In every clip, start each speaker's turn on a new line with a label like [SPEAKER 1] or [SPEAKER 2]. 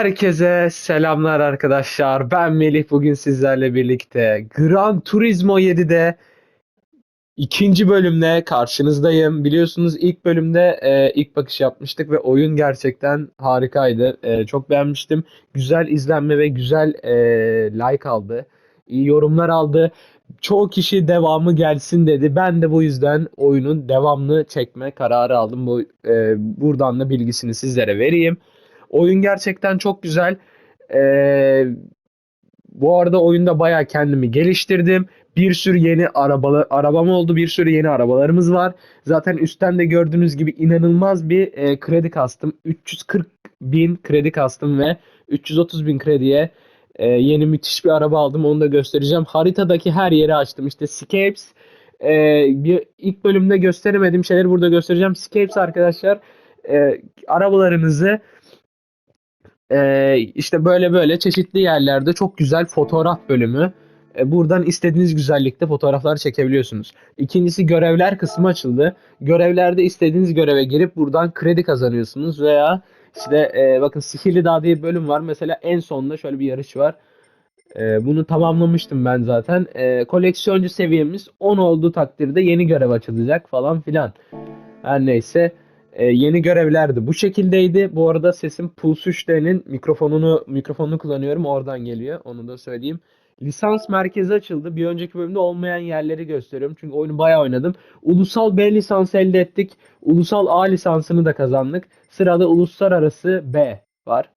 [SPEAKER 1] Herkese selamlar arkadaşlar. Ben Melih. Bugün sizlerle birlikte Gran Turismo 7'de ikinci bölümle karşınızdayım. Biliyorsunuz ilk bölümde e, ilk bakış yapmıştık ve oyun gerçekten harikaydı. E, çok beğenmiştim. Güzel izlenme ve güzel e, like aldı. İyi yorumlar aldı. Çoğu kişi devamı gelsin dedi. Ben de bu yüzden oyunun devamını çekme kararı aldım. Bu e, buradan da bilgisini sizlere vereyim. Oyun gerçekten çok güzel. Ee, bu arada oyunda bayağı kendimi geliştirdim. Bir sürü yeni arabalar, arabam oldu. Bir sürü yeni arabalarımız var. Zaten üstten de gördüğünüz gibi inanılmaz bir e, kredi kastım. 340 bin kredi kastım ve 330 bin krediye e, yeni müthiş bir araba aldım. Onu da göstereceğim. Haritadaki her yeri açtım. İşte Scapes. E, bir, ilk bölümde gösteremediğim şeyleri burada göstereceğim. Scapes arkadaşlar e, arabalarınızı ee, işte böyle böyle çeşitli yerlerde çok güzel fotoğraf bölümü. Ee, buradan istediğiniz güzellikte fotoğraflar çekebiliyorsunuz. İkincisi görevler kısmı açıldı. Görevlerde istediğiniz göreve girip buradan kredi kazanıyorsunuz veya işte e, bakın Sihirli Dağ diye bir bölüm var. Mesela en sonunda şöyle bir yarış var. Ee, bunu tamamlamıştım ben zaten. Ee, koleksiyoncu seviyemiz 10 olduğu takdirde yeni görev açılacak falan filan. Her neyse. Ee, yeni görevlerdi. Bu şekildeydi. Bu arada sesim Pulse 3D'nin mikrofonunu mikrofonunu kullanıyorum. Oradan geliyor. Onu da söyleyeyim. Lisans merkezi açıldı. Bir önceki bölümde olmayan yerleri gösteriyorum. Çünkü oyunu bayağı oynadım. Ulusal B lisansı elde ettik. Ulusal A lisansını da kazandık. Sırada uluslararası B var.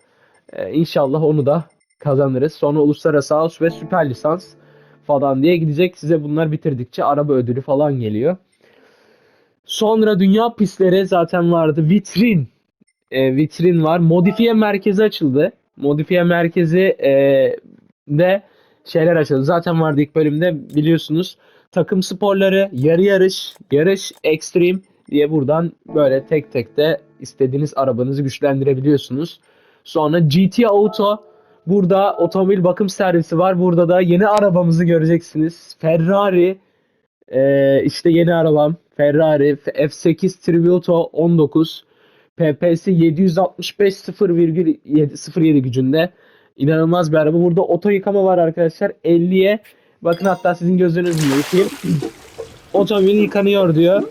[SPEAKER 1] Ee, inşallah onu da kazanırız. Sonra uluslararası A ve süper lisans falan diye gidecek. Size bunlar bitirdikçe araba ödülü falan geliyor. Sonra dünya pistleri zaten vardı. Vitrin. E, vitrin var. Modifiye merkezi açıldı. Modifiye merkezi e, de şeyler açıldı. Zaten vardı ilk bölümde biliyorsunuz. Takım sporları, yarı yarış, yarış extreme diye buradan böyle tek tek de istediğiniz arabanızı güçlendirebiliyorsunuz. Sonra GT Auto burada otomobil bakım servisi var. Burada da yeni arabamızı göreceksiniz. Ferrari ee, işte yeni arabam Ferrari F8 Tributo 19 PPS 765 0,07 gücünde. İnanılmaz bir araba. Burada oto yıkama var arkadaşlar. 50'ye bakın hatta sizin gözlerinizle yıkayayım. Otomobil yıkanıyor diyor.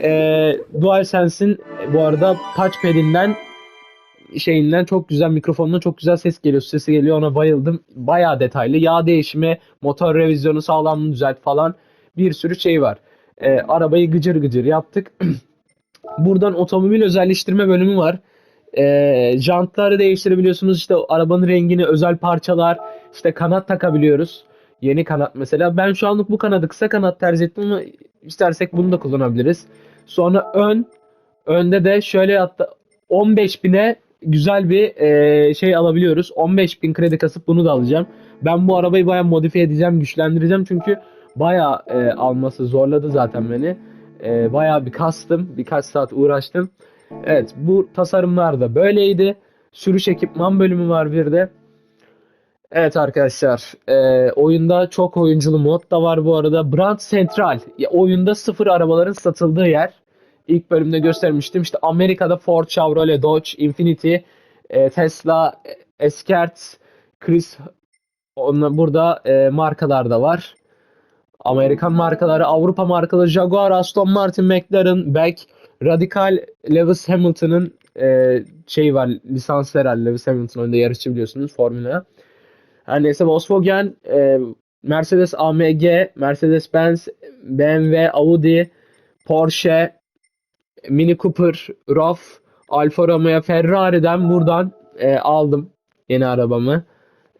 [SPEAKER 1] Ee, DualSense'in bu arada touchpad'inden şeyinden çok güzel mikrofonuna çok güzel ses geliyor. Sesi geliyor ona bayıldım. Bayağı detaylı. Yağ değişimi, motor revizyonu, sağlamlığı düzelt falan bir sürü şey var. E, arabayı gıcır gıcır yaptık. Buradan otomobil özelleştirme bölümü var. E, jantları değiştirebiliyorsunuz. İşte arabanın rengini, özel parçalar, işte kanat takabiliyoruz. Yeni kanat mesela. Ben şu anlık bu kanadı kısa kanat tercih ettim ama istersek bunu da kullanabiliriz. Sonra ön. Önde de şöyle hatta 15 bine güzel bir e, şey alabiliyoruz. 15 bin kredi kasıp bunu da alacağım. Ben bu arabayı bayağı modifiye edeceğim, güçlendireceğim çünkü Baya e, alması zorladı zaten beni. E, Baya bir kastım. Birkaç saat uğraştım. Evet bu tasarımlar da böyleydi. Sürüş ekipman bölümü var bir de. Evet arkadaşlar e, oyunda çok oyunculu mod da var bu arada. Brand Central oyunda sıfır arabaların satıldığı yer. İlk bölümde göstermiştim. İşte Amerika'da Ford, Chevrolet, Dodge, Infiniti, e, Tesla, Escort, Chris onunla burada e, markalar da var. Amerikan markaları, Avrupa markaları Jaguar, Aston Martin, McLaren, Beck, Radical, Lewis Hamilton'ın e, şey var lisanslı herhalde Lewis Hamilton önünde yarışçı biliyorsunuz Formula. Her neyse Volkswagen, e, Mercedes AMG, Mercedes-Benz, BMW, Audi, Porsche, Mini Cooper, RAV, Alfa Romeo, Ferrari'den buradan e, aldım yeni arabamı.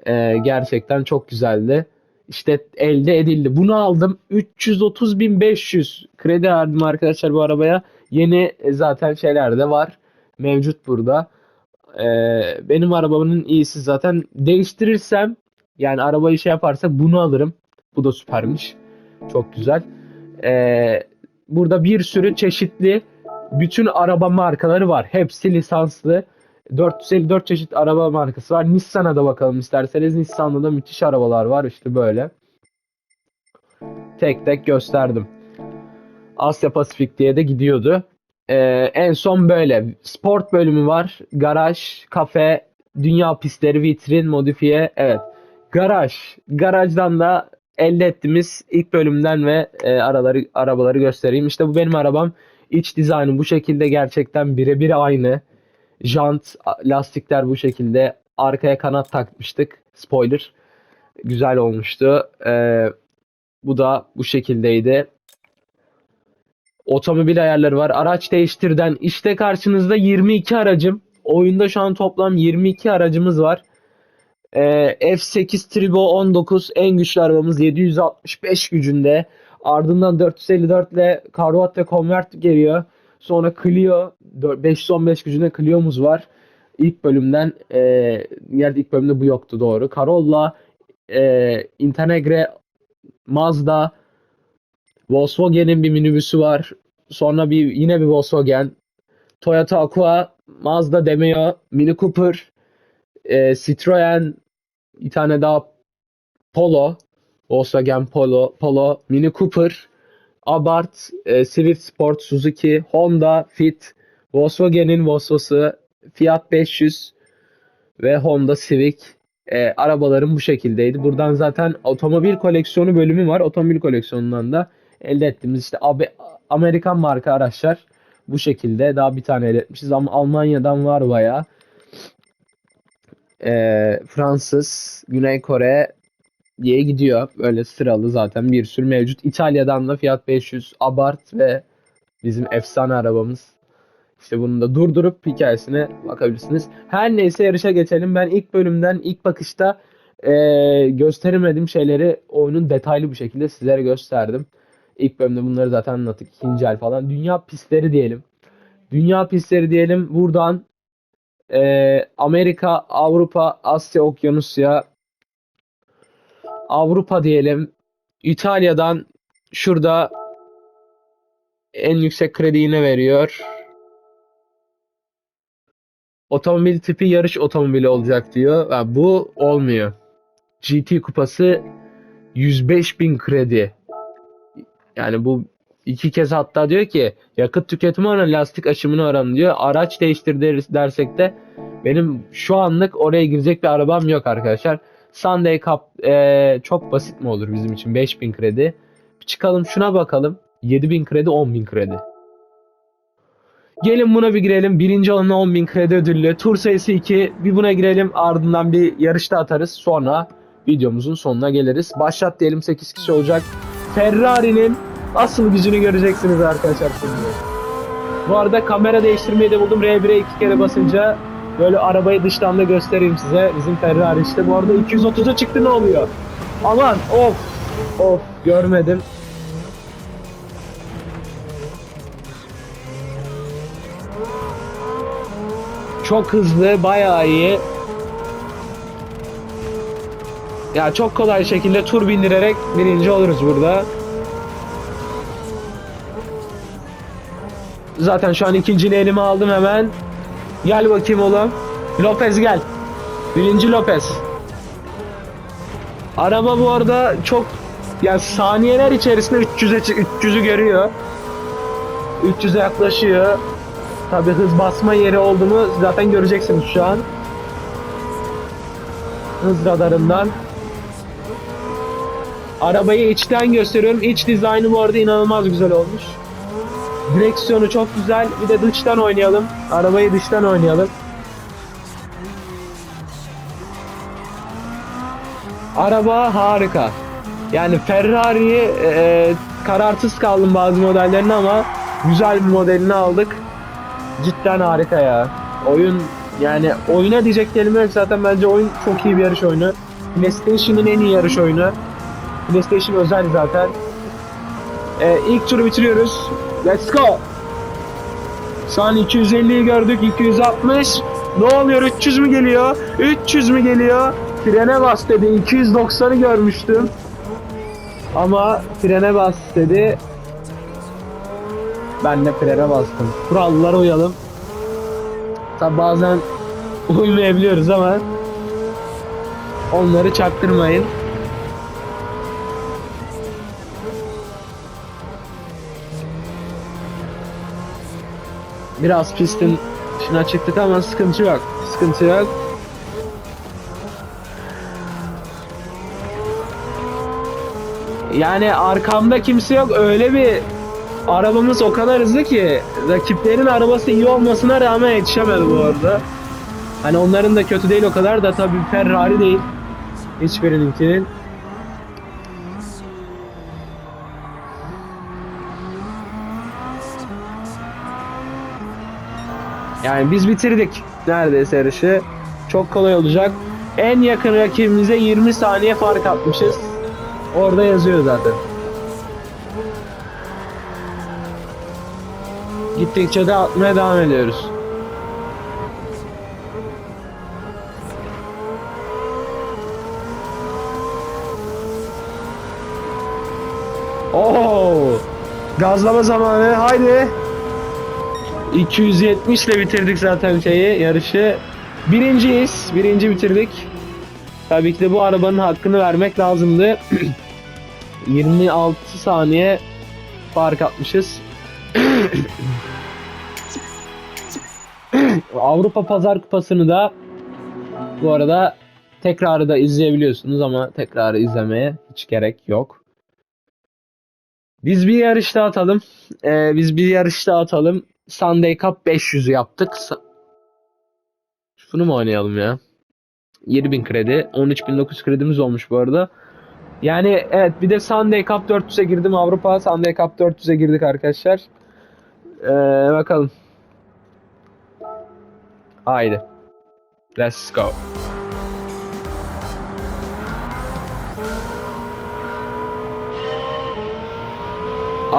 [SPEAKER 1] E, gerçekten çok güzeldi işte elde edildi. Bunu aldım. 330.500 kredi verdim arkadaşlar bu arabaya. Yeni e, zaten şeyler de var. Mevcut burada. Ee, benim arabamın iyisi zaten. Değiştirirsem yani arabayı şey yaparsa bunu alırım. Bu da süpermiş. Çok güzel. Ee, burada bir sürü çeşitli bütün araba markaları var. Hepsi lisanslı. 454 çeşit araba markası var. Nissan'a da bakalım isterseniz. Nissan'da da müthiş arabalar var. İşte böyle. Tek tek gösterdim. Asya Pasifik diye de gidiyordu. Ee, en son böyle. Sport bölümü var. Garaj, kafe, dünya pistleri, vitrin, modifiye. Evet. Garaj. Garajdan da elde ettiğimiz ilk bölümden ve e, araları arabaları göstereyim. İşte bu benim arabam. İç dizaynı bu şekilde gerçekten birebir aynı. Jant, lastikler bu şekilde. Arkaya kanat takmıştık. Spoiler. Güzel olmuştu. E, bu da bu şekildeydi. Otomobil ayarları var. Araç değiştirden işte karşınızda 22 aracım. Oyunda şu an toplam 22 aracımız var. Ee, F8 Turbo 19 en güçlü arabamız 765 gücünde. Ardından 454 ile Carrot ve Convert geliyor. Sonra Clio dö- 515 gücünde Clio'muz var. İlk bölümden e, yerde ilk bölümde bu yoktu doğru. Corolla, e, Integra, Mazda, Volkswagen'in bir minibüsü var. Sonra bir yine bir Volkswagen, Toyota Aqua, Mazda Demeo, Mini Cooper, e, Citroen, bir tane daha Polo, Volkswagen Polo, Polo, Mini Cooper, Abarth, e, Swift Sport, Suzuki, Honda, Fit, Volkswagen'in Volvo'su, Fiat 500 ve Honda Civic. E, arabalarım bu şekildeydi. Buradan zaten otomobil koleksiyonu bölümü var. Otomobil koleksiyonundan da elde ettiğimiz işte Abe- Amerikan marka araçlar bu şekilde. Daha bir tane elde etmişiz ama Almanya'dan var bayağı. Ee, Fransız, Güney Kore diye gidiyor. Böyle sıralı zaten bir sürü mevcut. İtalya'dan da Fiat 500, Abarth ve bizim efsane arabamız. İşte bunu da durdurup hikayesine bakabilirsiniz. Her neyse yarışa geçelim. Ben ilk bölümden ilk bakışta ee, gösteremediğim şeyleri oyunun detaylı bir şekilde sizlere gösterdim. İlk bölümde bunları zaten anlattık. İkinci el falan. Dünya pistleri diyelim. Dünya pistleri diyelim. Buradan ee, Amerika, Avrupa, Asya, Okyanusya, Avrupa diyelim. İtalya'dan şurada en yüksek kredi yine veriyor. Otomobil tipi yarış otomobili olacak diyor. Ha, bu olmuyor. GT kupası 105 bin kredi. Yani bu iki kez hatta diyor ki yakıt tüketimi oranı lastik aşımını oranı diyor. Araç değiştir dersek de benim şu anlık oraya girecek bir arabam yok arkadaşlar. Sunday Cup eee, çok basit mi olur bizim için 5000 kredi. Çıkalım şuna bakalım. 7000 kredi 10000 kredi. Gelin buna bir girelim. Birinci olana 10.000 kredi ödüllü. Tur sayısı 2. Bir buna girelim. Ardından bir yarışta atarız. Sonra videomuzun sonuna geliriz. Başlat diyelim 8 kişi olacak. Ferrari'nin asıl gücünü göreceksiniz arkadaşlar şimdi. Bu arada kamera değiştirmeyi de buldum. R1'e iki kere basınca böyle arabayı dıştan da göstereyim size. Bizim Ferrari işte. Bu arada 230'a çıktı ne oluyor? Aman of of görmedim. Çok hızlı, bayağı iyi. Ya çok kolay şekilde tur bindirerek birinci oluruz burada. Zaten şu an ikinciliği elime aldım hemen. Gel bakayım oğlum. Lopez gel. Birinci Lopez. Araba bu arada çok yani saniyeler içerisinde 300'e çı- 300'ü görüyor. 300'e yaklaşıyor. Tabi hız basma yeri olduğunu zaten göreceksiniz şu an. Hız radarından. Arabayı içten gösteriyorum. İç dizaynı bu arada inanılmaz güzel olmuş. Direksiyonu çok güzel. Bir de dıştan oynayalım. Arabayı dıştan oynayalım. Araba harika. Yani Ferrari'yi e, kararsız kaldım bazı modellerine ama güzel bir modelini aldık. Cidden harika ya. Oyun yani oyuna diyecek kelime zaten bence oyun çok iyi bir yarış oyunu. PlayStation'ın en iyi yarış oyunu. PlayStation özel zaten. Ee, ilk turu bitiriyoruz. Let's go. Şu an 250'yi gördük. 260. Ne oluyor? 300 mü geliyor? 300 mü geliyor? Frene bas dedi. 290'ı görmüştüm. Ama frene bas dedi. Ben de frene bastım. Kurallara uyalım. Tabi bazen uymayabiliyoruz ama onları çaktırmayın. Biraz pistin dışına çıktık ama sıkıntı yok. Sıkıntı yok. Yani arkamda kimse yok. Öyle bir arabamız o kadar hızlı ki rakiplerin arabası iyi olmasına rağmen yetişemedi bu arada. Hani onların da kötü değil o kadar da tabii Ferrari değil. Hiçbirininkinin. Yani biz bitirdik neredeyse yarışı. Çok kolay olacak. En yakın rakibimize 20 saniye fark atmışız. Orada yazıyor zaten. Gittikçe de atmaya devam ediyoruz. Oo! Gazlama zamanı. Haydi. 270 ile bitirdik zaten şeyi, yarışı. Birinciyiz. Birinci bitirdik. Tabii ki de bu arabanın hakkını vermek lazımdı. 26 saniye fark atmışız. Avrupa Pazar Kupası'nı da bu arada tekrarı da izleyebiliyorsunuz ama tekrarı izlemeye hiç gerek yok. Biz bir yarış daha atalım. Ee, biz bir yarış daha atalım. Sunday Cup 500'ü yaptık. Şunu mu oynayalım ya? 7000 kredi. 13900 kredimiz olmuş bu arada. Yani evet bir de Sunday Cup 400'e girdim Avrupa. Sunday Cup 400'e girdik arkadaşlar. Ee, bakalım. Haydi. Let's go.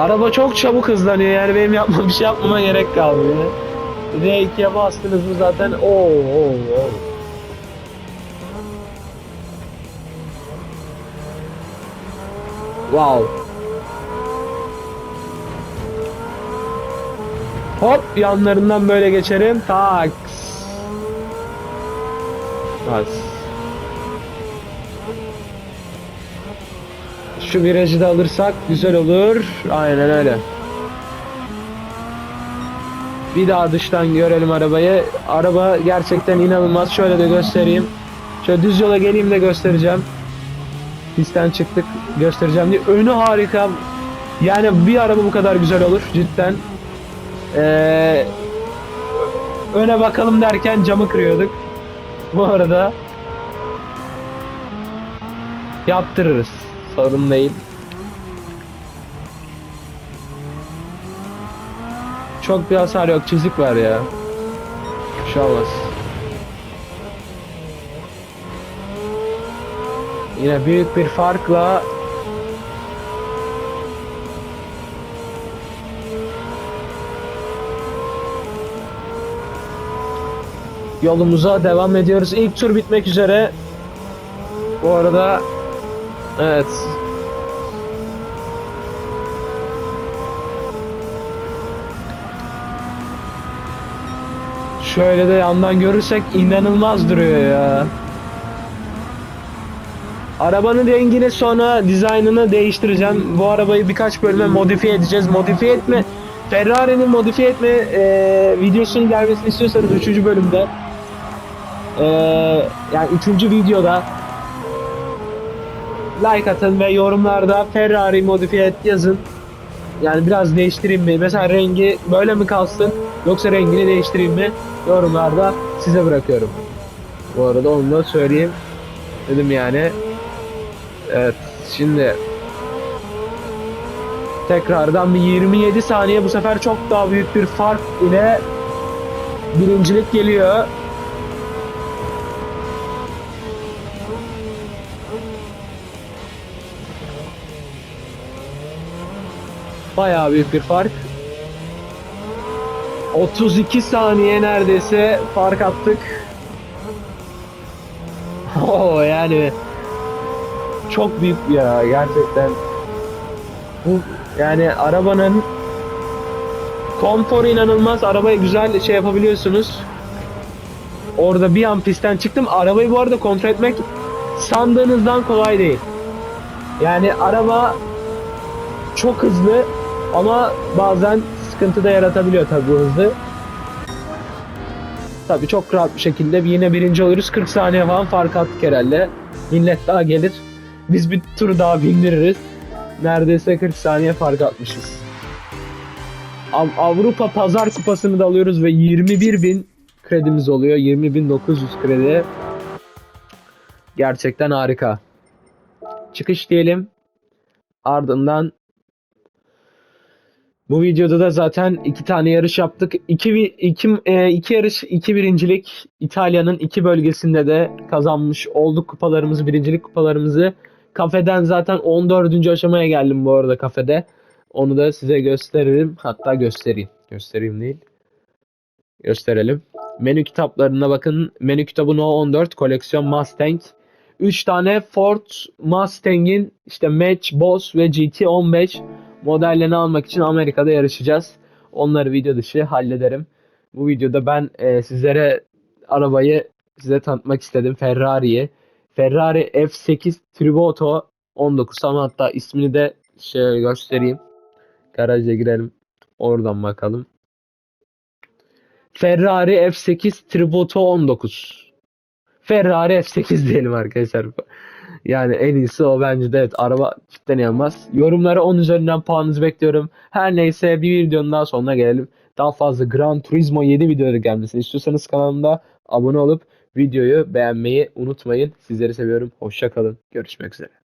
[SPEAKER 1] Araba çok çabuk hızlanıyor yani benim yapma bir şey yapmama gerek kalmıyor. R2'ye bastınız mı zaten oo oo oo. Wow. Hop yanlarından böyle geçerim. Tak. Bas. Şu virajı da alırsak güzel olur. Aynen öyle. Bir daha dıştan görelim arabayı. Araba gerçekten inanılmaz. Şöyle de göstereyim. Şöyle düz yola geleyim de göstereceğim. Pistten çıktık göstereceğim diye. Önü harika. Yani bir araba bu kadar güzel olur cidden. Ee, öne bakalım derken camı kırıyorduk. Bu arada yaptırırız. Sorun değil. Çok bir hasar yok. Çizik var ya. Bir şey. Yine büyük bir farkla yolumuza devam ediyoruz. İlk tur bitmek üzere. Bu arada evet Şöyle de yandan görürsek inanılmaz duruyor ya. Arabanın rengini sonra dizaynını değiştireceğim. Bu arabayı birkaç bölüme modifiye edeceğiz. Modifiye etme Ferrari'nin modifiye etme e, videosunun gelmesini istiyorsanız 3. bölümde e, yani 3. videoda like atın ve yorumlarda Ferrari modifiye et yazın. Yani biraz değiştireyim mi? Mesela rengi böyle mi kalsın yoksa rengini değiştireyim mi? Yorumlarda size bırakıyorum. Bu arada onu da söyleyeyim. Dedim yani. Evet şimdi tekrardan bir 27 saniye bu sefer çok daha büyük bir fark ile birincilik geliyor. Bayağı büyük bir fark. 32 saniye neredeyse fark attık. Oo yani çok büyük ya gerçekten. Bu yani arabanın konforu inanılmaz. Arabayı güzel şey yapabiliyorsunuz. Orada bir an pistten çıktım. Arabayı bu arada kontrol etmek sandığınızdan kolay değil. Yani araba çok hızlı ama bazen sıkıntı da yaratabiliyor tabii bu hızlı. Tabii çok rahat bir şekilde yine birinci oluruz. 40 saniye falan fark attık herhalde. Millet daha gelir. Biz bir tur daha bindiririz. neredeyse 40 saniye fark atmışız. Av- Avrupa Pazar Kupası'nı da alıyoruz ve 21.000 kredimiz oluyor. 20.900 kredi. Gerçekten harika. Çıkış diyelim. Ardından bu videoda da zaten iki tane yarış yaptık. İki, iki, e, iki yarış, iki birincilik İtalya'nın iki bölgesinde de kazanmış olduk kupalarımızı, birincilik kupalarımızı. Kafeden zaten 14. aşamaya geldim bu arada kafede. Onu da size gösteririm. Hatta göstereyim. Göstereyim değil. Gösterelim. Menü kitaplarına bakın. Menü kitabı No 14 koleksiyon Mustang. 3 tane Ford Mustang'in işte Match, Boss ve GT15 modellerini almak için Amerika'da yarışacağız. Onları video dışı hallederim. Bu videoda ben e, sizlere arabayı size tanıtmak istedim. Ferrari'yi. Ferrari F8 Turbo 19 ama hatta ismini de şöyle göstereyim. Garaja girelim. Oradan bakalım. Ferrari F8 Turbo 19. Ferrari F8 diyelim arkadaşlar. Yani en iyisi o bence de evet araba cidden yanmaz. Yorumlara 10 üzerinden puanınızı bekliyorum. Her neyse bir videonun daha sonuna gelelim. Daha fazla Gran Turismo 7 videoları gelmesini istiyorsanız kanalımda abone olup videoyu beğenmeyi unutmayın. Sizleri seviyorum. Hoşça kalın. Görüşmek üzere.